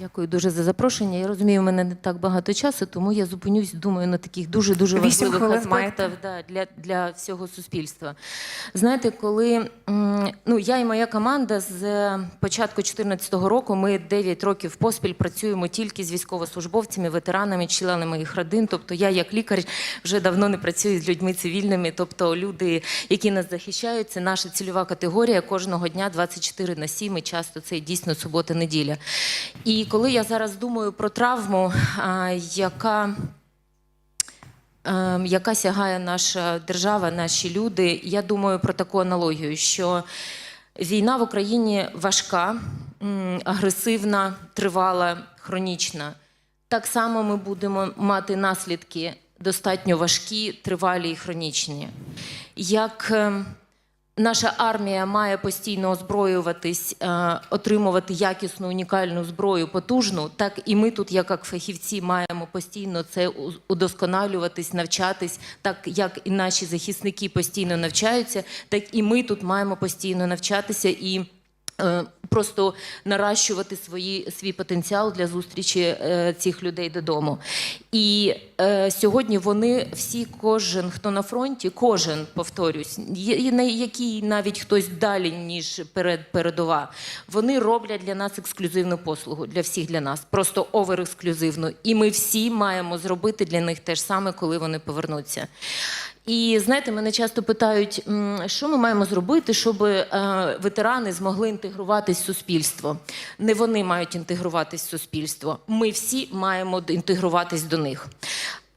Дякую дуже за запрошення. Я розумію, в мене не так багато часу, тому я зупинюсь, думаю, на таких дуже дуже важливих аспектах да, для, для всього суспільства. Знаєте, коли ну, я і моя команда з початку 2014 року, ми 9 років поспіль працюємо тільки з військовослужбовцями, ветеранами, членами їх родин. Тобто я, як лікар, вже давно не працюю з людьми цивільними. Тобто люди, які нас захищають, це наша цільова категорія кожного дня 24 на 7, і часто це дійсно субота-неділя. І коли я зараз думаю про травму, яка ем, яка сягає наша держава, наші люди. Я думаю про таку аналогію, що війна в Україні важка, агресивна, тривала, хронічна. Так само ми будемо мати наслідки достатньо важкі, тривалі і хронічні. Як ем, Наша армія має постійно озброюватись, е, отримувати якісну унікальну зброю, потужну. Так і ми тут, як як фахівці, маємо постійно це удосконалюватись, навчатись, так як і наші захисники постійно навчаються, так і ми тут маємо постійно навчатися і. Просто наращувати свої, свій потенціал для зустрічі е, цих людей додому. І е, сьогодні вони всі, кожен, хто на фронті, кожен, повторюсь, є- на який навіть хтось далі, ніж перед, передова, вони роблять для нас ексклюзивну послугу, для всіх для нас, просто овер-ексклюзивну. І ми всі маємо зробити для них те ж саме, коли вони повернуться. І знаєте, мене часто питають, що ми маємо зробити, щоб е, ветерани змогли інтегруватись в суспільство. Не вони мають інтегруватись в суспільство. Ми всі маємо інтегруватись до них.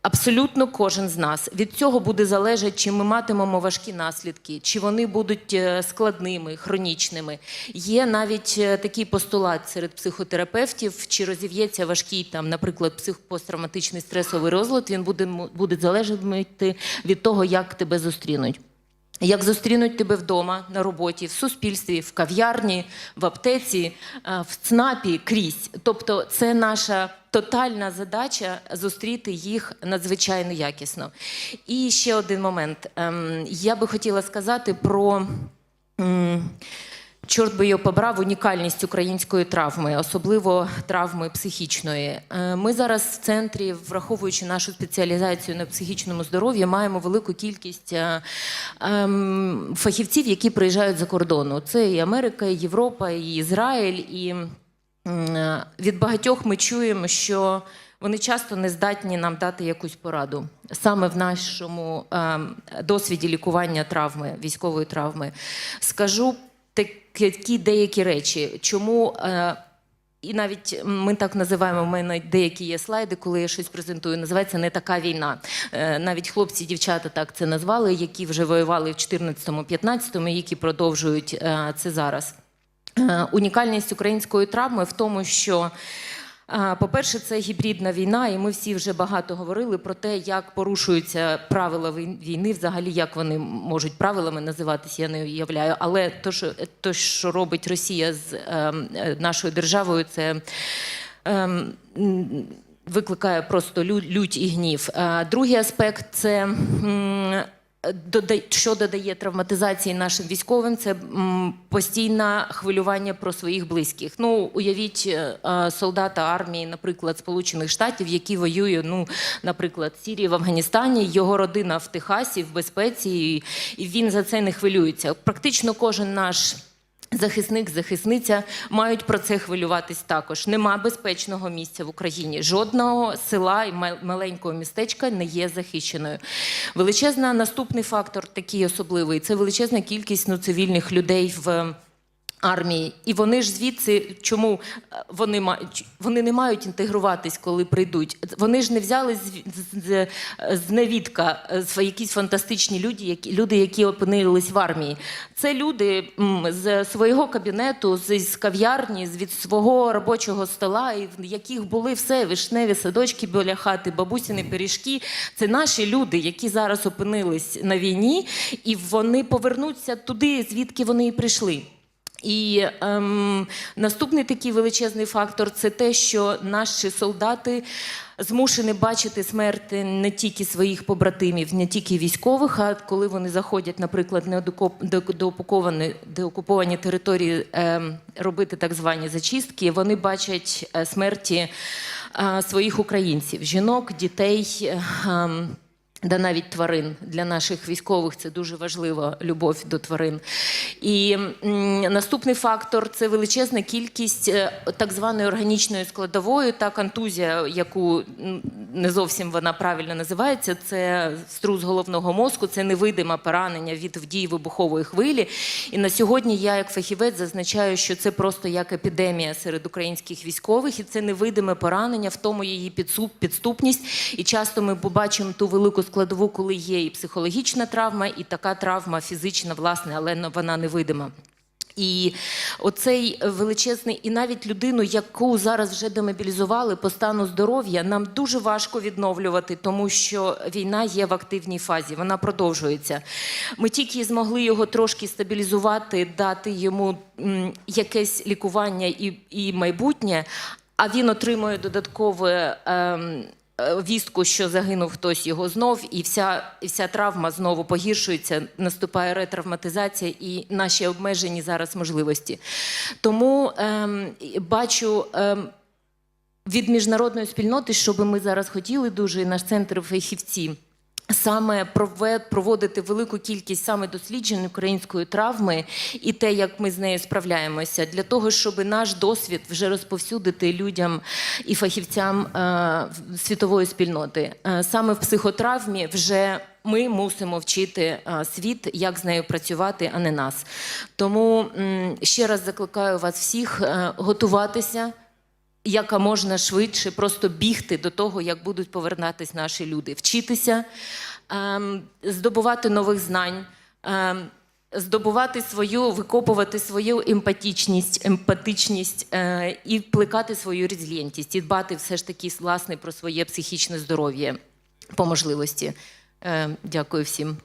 Абсолютно кожен з нас від цього буде залежати, чи ми матимемо важкі наслідки, чи вони будуть е, складними, хронічними. Є навіть е, такий постулат серед психотерапевтів, чи розів'ється важкий там, наприклад, психпосттравматичний стресовий розлад. Він буде буде залежати від того, як тебе зустрінуть. Як зустрінуть тебе вдома, на роботі, в суспільстві, в кав'ярні, в аптеці, е, в ЦНАПі крізь. Тобто, це наша тотальна задача зустріти їх надзвичайно якісно. І ще один момент. Ем, Я би хотіла сказати про. Чорт би його побрав унікальність української травми, особливо травми психічної. Е, Ми зараз в центрі, враховуючи нашу спеціалізацію на психічному здоров'ї, маємо велику кількість е, ем, фахівців, які приїжджають за кордону. Це і Америка, і Європа, і Ізраїль. І е, від багатьох ми чуємо, що вони часто не здатні нам дати якусь пораду саме в нашому ем, досвіді лікування травми, військової травми. Скажу такі деякі речі, чому. Е, і навіть ми так називаємо, в мене деякі є слайди, коли я щось презентую. Називається не така війна. Е, Навіть хлопці, дівчата так це назвали, які вже воювали в 14-15, які продовжують е, це зараз. Унікальність української травми в тому, що По-перше, це гібридна війна, і ми всі вже багато говорили про те, як порушуються правила війни, взагалі як вони можуть правилами називатися, я не уявляю. Але то, що, то, що робить Росія з ем, нашою державою, це ем, викликає просто лють і гнів. Другий аспект це. Що додає травматизації нашим військовим, це постійне хвилювання про своїх близьких. Ну, уявіть е, солдата армії, наприклад, Сполучених Штатів, який воює, ну, наприклад, Сірії, в Афганістані, його родина в Техасі, в безпеці, і він за це не хвилюється. Практично кожен наш. Захисник, захисниця мають про це хвилюватись також. Нема безпечного місця в Україні. Жодного села і ма- маленького містечка не є захищеною. Величезна наступний фактор, такий особливий, це величезна кількість ну, цивільних людей в армії. І вони ж звідси, чому е, вони мають вони не мають інтегруватись, коли прийдуть. Вони ж не взяли з, з, з невідка е, з якісь фантастичні люди, які люди, які опинились в армії. Це люди з свого кабінету, з кав'ярні, з від свого робочого стола, і в яких були все вишневі садочки біля хати, бабусіни пиріжки. Це наші люди, які зараз опинились на війні, і вони повернуться туди, звідки вони і прийшли. І ем, наступний такий величезний фактор це те, що наші солдати змушені бачити смерть не тільки своїх побратимів, не тільки військових, а коли вони заходять, наприклад, на деокуп- де- деокуповані, деокуповані території ем, робити так звані зачистки, вони бачать е, смерті е, своїх українців, жінок, дітей. ем, да навіть тварин для наших військових це дуже важливо любов до тварин. І наступний фактор це величезна кількість е, так званої органічної складової та контузія, яку не зовсім вона правильно називається. Це струс головного мозку, це невидиме поранення від дії вибухової хвилі. І на сьогодні я, як фахівець, зазначаю, що це просто як епідемія серед українських військових, і це невидиме поранення, в тому її підступність. І часто ми побачимо ту велику складову, коли є і психологічна травма, і така травма фізична, власне, але вона невидима. І оцей величезний, і навіть людину, яку зараз вже демобілізували по стану здоров'я, нам дуже важко відновлювати, тому що війна є в активній фазі, вона продовжується. Ми тільки змогли його трошки стабілізувати, дати йому якесь лікування і, і майбутнє, а він отримує додаткове. е, Вістку, що загинув хтось його знов, і вся, вся травма знову погіршується, наступає ретравматизація і наші обмежені зараз можливості. Тому ем, бачу ем, від міжнародної спільноти, що би ми зараз хотіли дуже, наш центр фахівці. Саме проводити велику кількість саме досліджень української травми і те, як ми з нею справляємося, для того, щоб наш досвід вже розповсюдити людям і фахівцям е, світової спільноти. Е, саме в психотравмі вже ми мусимо вчити е, світ, як з нею працювати, а не нас. Тому ще раз закликаю вас всіх готуватися яка можна швидше просто бігти до того, як будуть повертатись наші люди, вчитися, ем, здобувати нових знань. Ем, Здобувати свою, викопувати свою емпатичність, емпатичність е, і плекати свою резильєнтність, і дбати все ж таки власне про своє психічне здоров'я по можливості. Е, дякую всім.